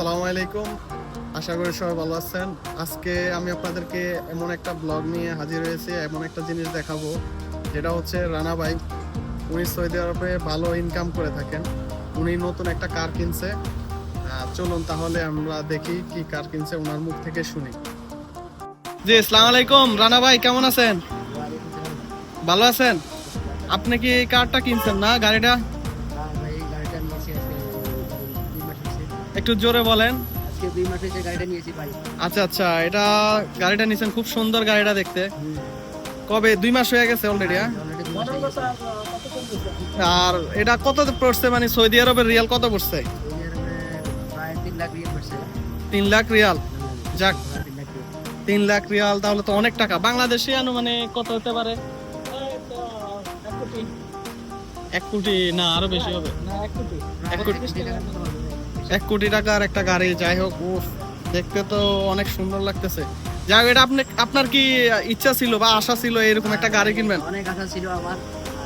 আসসালামু আলাইকুম। আশা করি সবাই ভালো আছেন। আজকে আমি আপনাদেরকে এমন একটা ব্লগ নিয়ে হাজির হয়েছি, এমন একটা জিনিস দেখাবো, যেটা হচ্ছে রানা ভাই, উনি সৌদি আরবে ভালো ইনকাম করে থাকেন। উনি নতুন একটা কার কিনছে। চলুন তাহলে আমরা দেখি কি কার কিনছে ওনার মুখ থেকে শুনি। জি, আসসালামু আলাইকুম। রানা ভাই, কেমন আছেন? ভালো আছেন? আপনি কি কারটা কিনছেন না, গাড়িটা? একটু জোরে বলেন। আচ্ছা আচ্ছা এটা গাড়িটা নিছেন খুব সুন্দর গাড়িটা দেখতে। কবে? দুই মাস হয়ে গেছে অলরেডি আর এটা কত পড়ছে? মানে সৌদি আরবের রিয়াল কত পড়ছে? তিন লাখ রিয়াল যাক। তিন লাখ রিয়াল। তাহলে তো অনেক টাকা। বাংলাদেশে মানে কত হতে পারে? এক কোটি। না আরও বেশি হবে। এক কোটি। এক কোটি টাকার একটা গাড়ি যাই হোক উফ দেখতে তো অনেক সুন্দর লাগতেছে। যাই হোক এটা আপনি আপনার কি ইচ্ছা ছিল বা আশা ছিল এরকম একটা গাড়ি কিনবেন? অনেক আশা ছিল আমার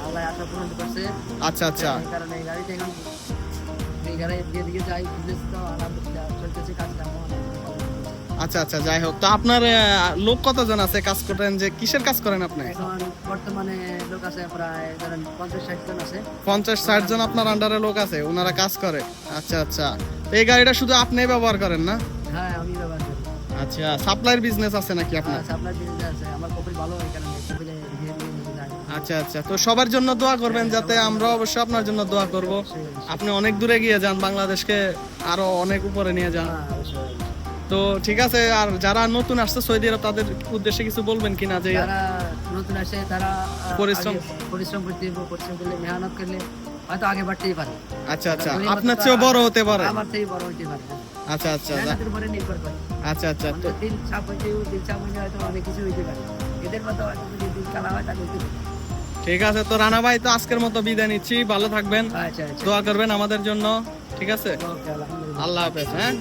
আল্লাহ আশা পূরণ করছে। আচ্ছা আচ্ছা। এই এই গাড়িতে এখন এই গাড়ি যেদিকে যাই বিজনেস তো আলহামদুলিল্লাহ চলতেছে কাজটা আমার অনেক ভালো। চলতেছে। আচ্ছা আচ্ছা যাই হোক। তো আপনার লোক কতজন আছে কাজ করেন? যে কিসের কাজ করেন আপনি? বর্তমানে লোক আছে প্রায় ধরেন পঞ্চাশ ষাট জন আছে। পঞ্চাশ ষাট জন আপনার আন্ডারে লোক আছে ওনারা কাজ করে। আচ্ছা আচ্ছা। এই গাড়িটা শুধু আপনি ব্যবহার করেন না? হ্যাঁ আমি ব্যবহার করি। আচ্ছা সাপ্লাইয়ের বিজনেস আছে নাকি আপনার? হ্যাঁ বিজনেস আছে। আমার কপিল ভালো এই কারণে কপিলে ধীরে ধীরে নিয়ে যায় আচ্ছা আচ্ছা তো সবার জন্য দোয়া করবেন যাতে আমরা অবশ্যই আপনার জন্য দোয়া করব। আপনি অনেক দূরে গিয়ে যান বাংলাদেশকে আরও অনেক উপরে নিয়ে যান। হ্যাঁ, তো ঠিক আছে আর যারা নতুন আসছে সৌদি আরব তাদের উদ্দেশ্যে কিছু বলবেন কিনা যে যারা নতুন আসে তারা পরিশ্রম- পরিশ্রম করতে পরিশ্রম করলে মেহনত করলে হয়তো আগে বাড়তেই পারে। আচ্ছা আচ্ছা। আপনার চেয়ে বড় হতে পারে। আমার চেয়ে বড় হতে পারে। আচ্ছা আচ্ছা মেহনতের উপরে নির্ভর করে। আচ্ছা আচ্ছা তো দিন চাপ হয়েছে দিন চাপ হয়েছে হয়তো অনেক কিছু হইতে পারে। এদের মতো হয়তো যদি দিন হয় তাহলে হইতে পারে। ঠিক আছে তো রানা ভাই তো আজকের মতো বিদায় নিচ্ছি। ভালো থাকবেন। আচ্ছা আচ্ছা। দোয়া করবেন আমাদের জন্য। ঠিক আছে? আল্লাহ হাফেজ হ্যাঁ?